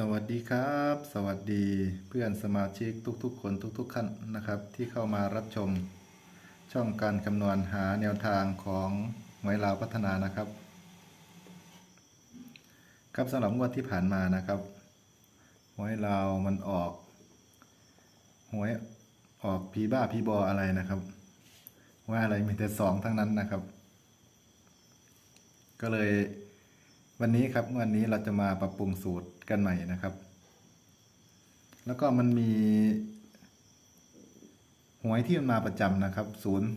สวัสดีครับ สวัสดีเพื่อนสมาชิกทุกๆ คนทุกๆขั้นนะครับ ที่เข้ามารับชม ช่องการคำนวณหาแนวทางของหวยลาวพัฒนานะครับ ครับสำหรับงวดที่ผ่านมานะครับหวยลาวมันออกหวยออกพีบ้าพีบออะไรนะครับว่าอะไรมีแต่สองทั้งนั้นนะครับ ก็เลยวันนี้ครับวันนี้เราจะมาปรับปรุงสูตร กันใหม่นะครับ แล้วก็มันมีหวยที่มันมาประจำนะครับศูนย์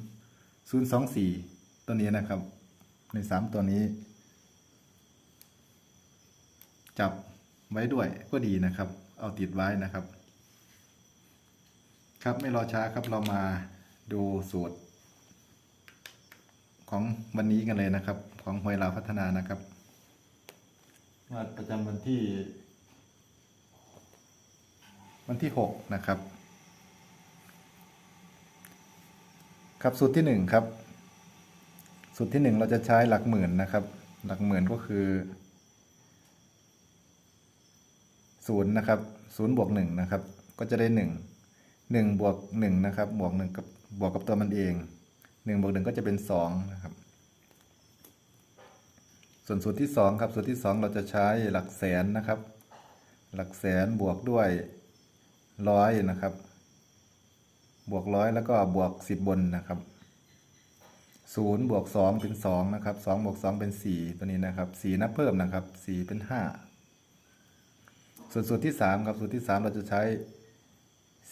ศูนย์สองสี่ตัวนี้นะครับ ในสามตัวนี้ จับไว้ด้วยก็ดีนะครับ เอาติดไว้นะครับ ครับไม่รอช้าครับเรามาดูสูตร ของวันนี้กันเลยนะครับ ของหวยลาวพัฒนานะครับงวดประจำวันที่ วันที่หกนะครับ ครับสูตรที่หนึ่งครับ สูตรที่หนึ่งเราจะใช้หลักหมื่นนะครับ หลักหมื่นก็คือศูนย์นะครับศูนย์บวกหนึ่งนะครับ ก็จะได้หนึ่งหนึ่งบวกหนึ่งนะครับ บวกหนึ่งกับบวกกับตัวมันเองหนึ่งบวกหนึ่งก็จะเป็นสองนะครับ ส่วนสูตรที่สองครับ สูตรที่สองเราจะใช้หลักแสนนะครับ หลักแสนบวกด้วย ร้อยนะครับ บวกร้อยแล้วก็บวกสิบบนนะครับศูนย์บวกสองเป็นสองนะครับสองบวกสองเป็นสี่ตัวนี้นะครับสี่นับเพิ่มนะครับสี่เป็นห้าส่วนสูตรที่สามครับสูตรที่สามเราจะใช้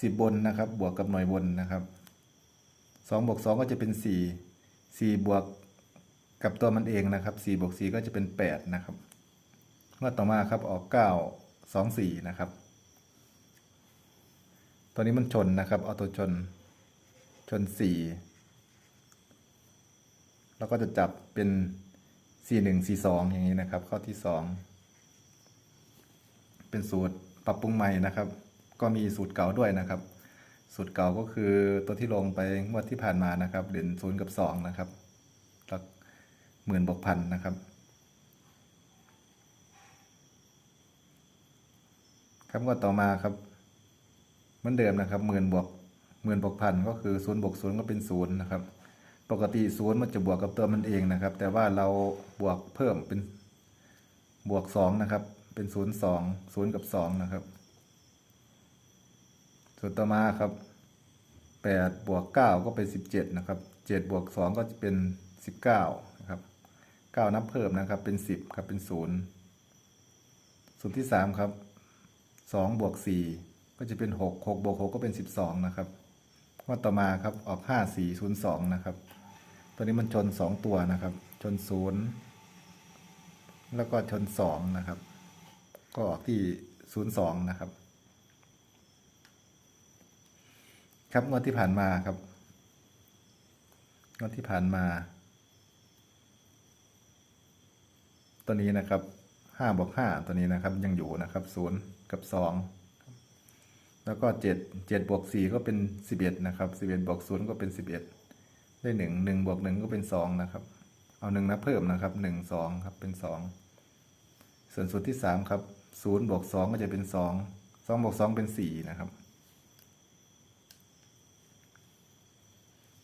สิบบนนะครับ บวกกับหน่วยบนนะครับสองบวกสองก็จะเป็นสี่สี่บวกกับตัวมันเองนะครับสี่บวกสี่ก็จะเป็นแปดนะครับงวดต่อมาครับออกเก้าสองสี่นะครับ ตัวนี้มันชนนะครับเอาตัวชน ชนสี่แล้วก็จะจับเป็นสี่หนึ่งสี่สองอย่างนี้นะครับ ข้อที่สองเป็นสูตรปรับปรุงใหม่นะครับ ก็มีสูตรเก่าด้วยนะครับ สูตรเก่าก็คือตัวที่ลงไปงวดที่ผ่านมานะครับเด่นศูนย์กับสองนะครับหลักหมื่นบวกพันนะครับครับงวดต่อมาครับ เหมือนเดิมนะครับหมื่นบวกหมื่นบวกพันก็คือศูนย์บวกศูนย์ก็เป็นศูนย์นะครับ ปกติศูนย์มันจะบวกกับตัวมันเองนะครับ แต่ว่าเราบวกเพิ่มเป็นบวกสองนะครับ เป็นศูนย์สองศูนย์กับสองนะครับ ส่วนต่อมาครับแปดบวกเก้าก็เป็นสิบเจ็ดนะครับเจ็ดบวกสองก็จะเป็นสิบเก้านะครับเก้านับเพิ่มนะครับเป็นสิบครับเป็นศูนย์สูตรที่สามครับสองบวกสี่ ก็จะเป็นหกหกบวกหกก็เป็นสิบสองนะครับว่าต่อมาครับออกห้าสี่ศูนย์สองนะครับ ตัวนี้มันชนสองตัวนะครับ ชนศูนย์แล้วก็ชนสองนะครับ ก็ออกที่ศูนย์สองนะครับ ครับงวดที่ผ่านมาครับงวดที่ผ่านมา ตัวนี้นะครับห้าบวกห้าตัวนี้นะครับยังอยู่นะครับศูนย์กับสอง แล้วก็เจ็ดเจ็ดบวกสี่ก็เป็นสิบเอ็ดนะครับสิบเอ็ดบวกศูนย์ก็เป็นสิบเอ็ดได้หนึ่งหนึ่งบวกหนึ่งก็เป็นสองนะครับ เอาหนึ่งนับเพิ่มนะครับหนึ่งสองครับเป็นสองส่วนสูตรที่สามครับศูนย์บวกสองก็จะเป็นสองสองบวกสองเป็นสี่นะครับ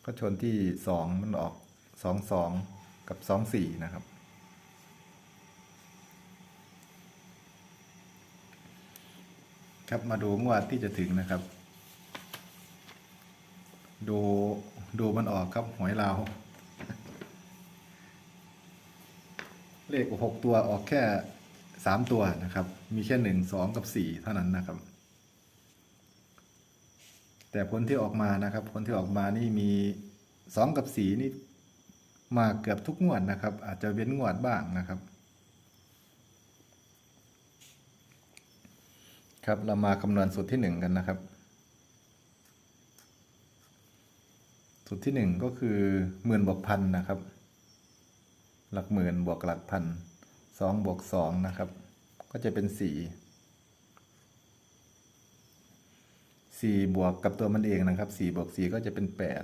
ก็ชนที่สองมันออกสองสองกับสองสี่นะครับ ครับมาดูงวดที่จะถึงนะครับ ดูดูมันออกครับหวยลาวเลขหกตัวออกแค่สามตัวนะครับ มีแค่หนึ่งสองกับสี่เท่านั้นนะครับ แต่ผลที่ออกมานะครับ ผลที่ออกมานี่มีสองกับสี่นี่มาเกือบทุกงวดนะครับ อาจจะเว้นงวดบ้างนะครับ ครับเรามาคำนวณสูตรที่หนึ่งกันนะครับ สูตรที่หนึ่งก็คือหมื่นบวกพันนะครับ หลักหมื่นบวกหลักพันสองบวกสองนะครับ ก็จะเป็นสี่สี่บวกกับตัวมันเองนะครับสี่บวกสี่ก็จะเป็นแปด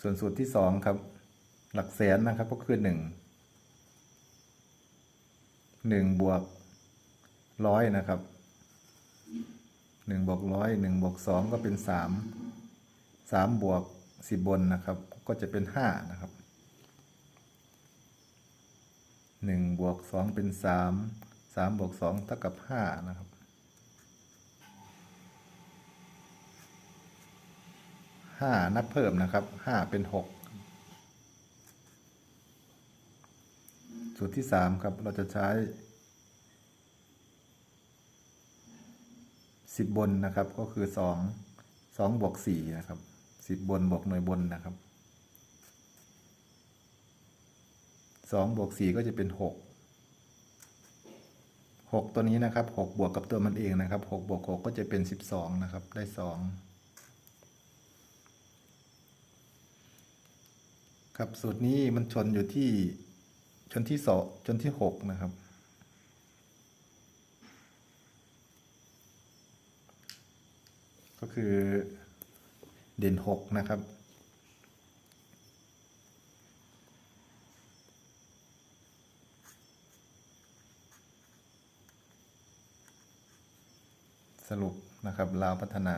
ส่วนสูตรที่สองครับ หลักแสนนะครับก็คือหนึ่ง หนึ่งบวกร้อยนะครับหนึ่งบวกร้อยหนึ่งบวกสองก็เป็นสามสามบวกสิบบนนะครับ ก็จะเป็นห้านะครับหนึ่งบวกสองเป็นสามสามบวกสองเท่ากับห้านะครับห้านับเพิ่มนะครับห้าเป็นหก สูตรที่สามครับ เราจะใช้สิบบนนะครับ ก็คือสองสองบวกสี่นะครับสิบบนบวกหน่วยบนนะครับสองบวกสี่ก็จะเป็นหกหกตัวนี้นะครับหกบวกกับตัวมันเองนะครับหกบวกหกก็จะเป็นสิบสองนะครับ ได้สองครับสูตรนี้มันชนอยู่ที่ ชนที่สองชนที่หกนะครับ ก็คือเด่นหกนะครับสรุปนะครับลาวพัฒนา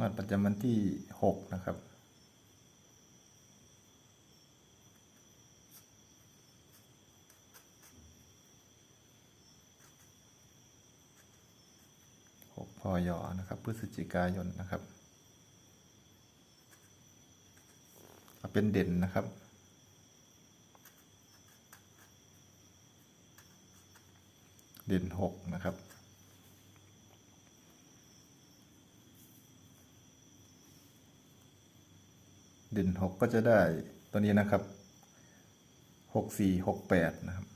งวดประจำวันที่หกนะครับหกพอยอนะครับ พฤศจิกายนนะครับ เป็นเด่นนะครับ เด่นหกนะครับ เด่นหกก็จะได้ตัวนี้นะครับหกสี่หกแปดนะครับ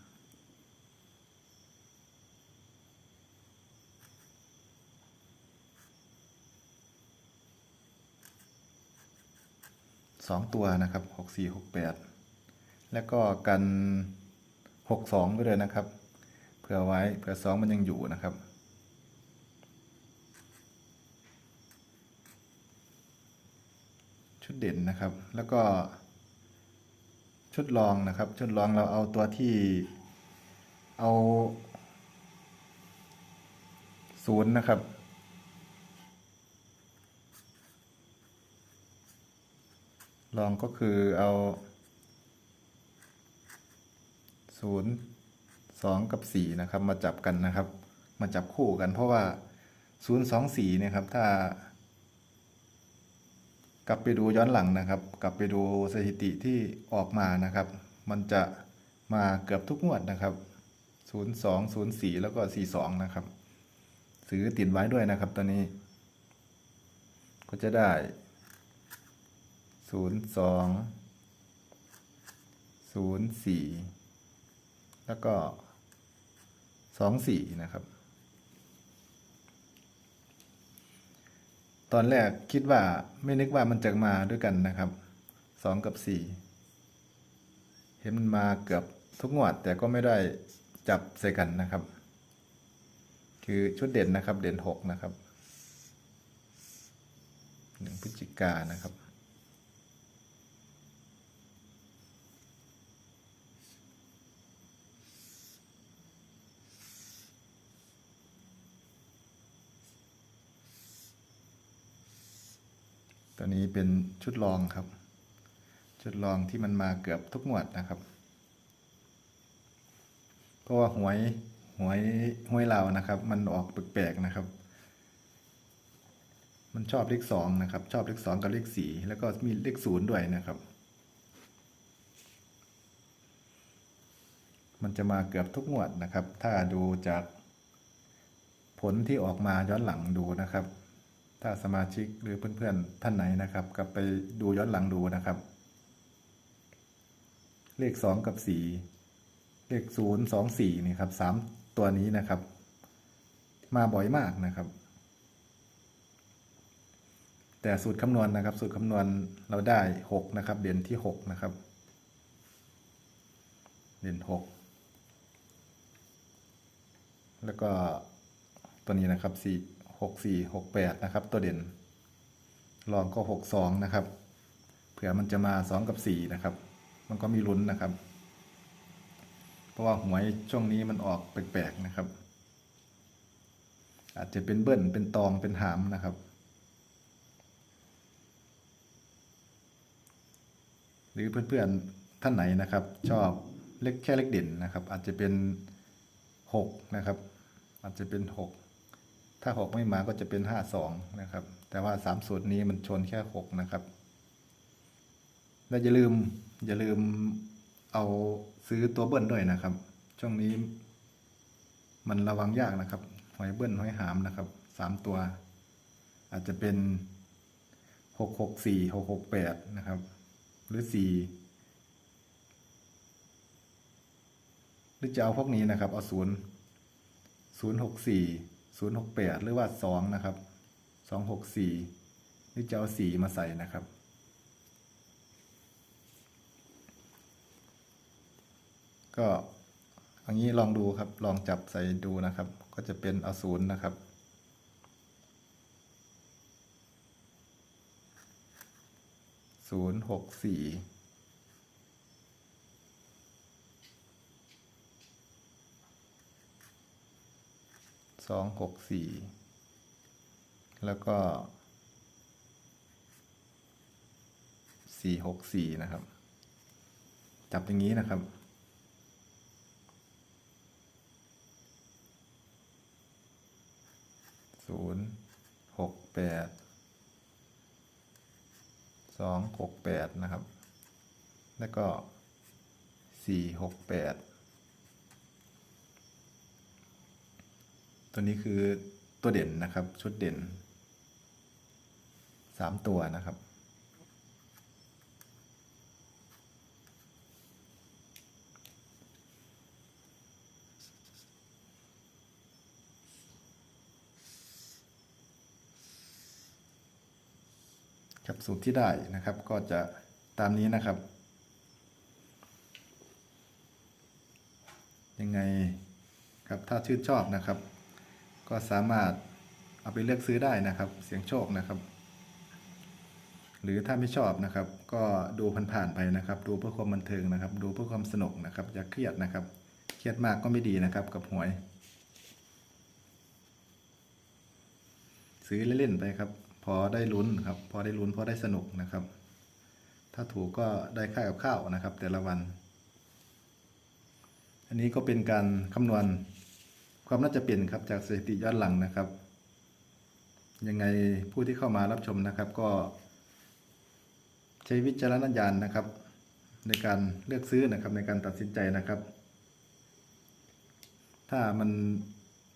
สองตัวนะครับหกสี่หกแปดแล้วก็กันหกสองไปเลยนะครับ เผื่อไว้ เผื่อสองมันยังอยู่นะครับ ชุดเด่นนะครับ แล้วก็ ชุดรองนะครับ ชุดรองเราเอาตัวที่เอาศูนย์นะครับ ลองก็คือเอาศูนย์สองกับสี่นะครับ มาจับกันนะครับ มาจับคู่กันเพราะว่าศูนย์สองสี่เนี่ยครับ ถ้า กลับไปดูย้อนหลังนะครับ กลับไปดูสถิติที่ออกมานะครับ มันจะมาเกือบทุกงวดนะครับศูนย์สองศูนย์สี่แล้วก็สี่สองนะครับ ซื้อติดไว้ด้วยนะครับตัวนี้ ก็จะได้ศูนย์สองศูนย์สี่แล้วก็สองสี่นะครับ ตอนแรกคิดว่าไม่นึกว่ามันจะมาด้วยกันนะครับสองกับสี่เห็นมันมาเกือบทุกงวดแต่ก็ไม่ได้จับใส่กันนะครับ คือชุดเด่นนะครับ เด่นหกนะครับหนึ่งพฤศจิกานะครับ ตัวนี้ เป็นชุดรองครับ ชุดรองที่มันมาเกือบทุกงวดนะครับ เพราะว่าหวยหวยหวยเรานะครับ มันออกแปลกๆนะครับ มันชอบเลขสองนะครับ ชอบเลขสองกับเลขสี่แล้วก็มีเลขศูนย์ด้วยนะครับ มันจะมาเกือบทุกงวดนะครับ ถ้าดูจากผลที่ออกมาย้อนหลังดูนะครับ ถ้าสมาชิกหรือเพื่อนๆท่านไหนนะครับกลับไปดูย้อนหลังดูนะครับ เลขสองกับสี่เลขศูนย์สองสี่นี่ครับสามตัวนี้นะครับ มาบ่อยมากนะครับ แต่สูตรคำนวณนะครับ สูตรคำนวณเราได้หกนะครับ เด่นที่หกนะครับ เด่นหกแล้วก็ตัวนี้นะครับสี่ หกสี่หกแปดนะครับ ตัวเด่น รองก็หกสองนะครับ เผื่อมันจะมาสองกับสี่นะครับ มันก็มีลุ้นนะครับ เพราะว่าหวยช่วงนี้มันออกแปลกๆนะครับ อาจจะเป็นเบิ้ลเป็นตองเป็นหามนะครับหรือเพื่อนๆท่านไหนนะครับ ชอบเลขแค่เลขเด่นนะครับ อาจจะเป็นหกนะครับ อาจจะเป็นหก ถ้าหกไม่มาก็จะเป็นห้าสองนะครับ แต่ว่าสามสูตรนี้มันชนแค่หกนะครับ และอย่าลืมอย่าลืมเอาซื้อตัวเบิ้ลด้วยนะครับ ช่วงนี้ มันระวังยากนะครับหอยเบิ้ลหอยหามนะครับสามตัว อาจจะเป็นหกหกสี่หกหกแปดนะครับ หรือสี่หรือจะเอาพวกนี้นะครับ เอาศูนย์ศูนย์หกสี่ 068 หรือว่า 2 นะครับ 264 หรือจะเอา4มาใส่นะครับ ก็อันนี้ลองดูครับ ลองจับใส่ดูนะครับ ก็จะเป็นเอาศูนย์นะครับศูนย์หกสี่ สองหกสี่แล้วก็สี่หกสี่นะครับ จับอย่างนี้นะครับ ศูนย์หกแปดสองหกแปดนะครับ แล้วก็สี่หกแปด ตัวนี้คือตัวเด่นนะครับ ชุดเด่นสามตัวนะครับ ครับสูตรที่ได้นะครับก็จะตามนี้นะครับ ยังไงครับถ้าชื่นชอบนะครับ ก็สามารถเอาไปเลือกซื้อได้นะครับ เสียงโชคนะครับ หรือถ้าไม่ชอบนะครับ ก็ดูผ่านๆไปนะครับ ดูเพื่อความบันเทิงนะครับ ดูเพื่อความสนุกนะครับอย่าเครียดนะครับ เครียดมากก็ไม่ดีนะครับกับหวย ซื้อเล่นๆไปครับ พอได้ลุ้นครับ พอได้ลุ้นพอได้สนุกนะครับ ถ้าถูกก็ได้ค่ากับข้าวนะครับ แต่ละวัน อันนี้ก็เป็นการคำนวณ ความน่าจะเปลี่ยนครับจากสถิติย้อนหลังนะครับ ยังไงผู้ที่เข้ามารับชมนะครับก็ ใช้วิจารณญาณนะครับ ในการเลือกซื้อนะครับในการตัดสินใจนะครับ ถ้ามัน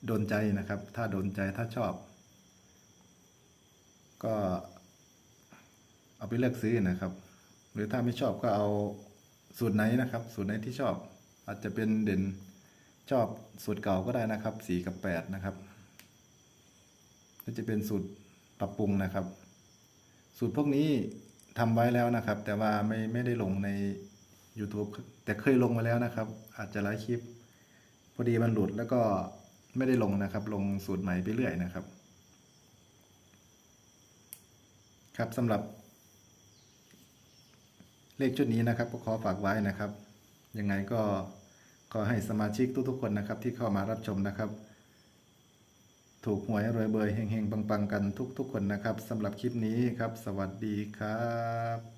โดนใจนะครับ ถ้าโดนใจถ้าชอบ ก็เอาไปเลือกซื้อนะครับ หรือถ้าไม่ชอบก็เอาสูตรไหนนะครับ สูตรไหนที่ชอบ อาจจะเป็นเด่น ชอบสูตรเก่าก็ได้นะครับสี่กับแปดนะครับก็จะเป็นสูตรปรับปรุงนะครับ สูตรพวกนี้ทำไว้แล้วนะครับ แต่ว่าไม่ไม่ได้ลงใน YouTube แต่เคยลงมาแล้วนะครับ อาจจะไลฟ์คลิป พอดีมันหลุดแล้วก็ไม่ได้ลงนะครับ ลงสูตรใหม่ไปเรื่อยนะครับ ครับสำหรับ เลขชุดนี้นะครับก็ขอฝากไว้นะครับ ยังไงก็ ขอให้สมาชิกทุกๆคนนะครับที่เข้ามารับชมนะครับ ถูกหวยรวยเบยเฮงๆปังๆกันทุกๆคนนะครับสำหรับคลิปนี้ครับ สวัสดีครับ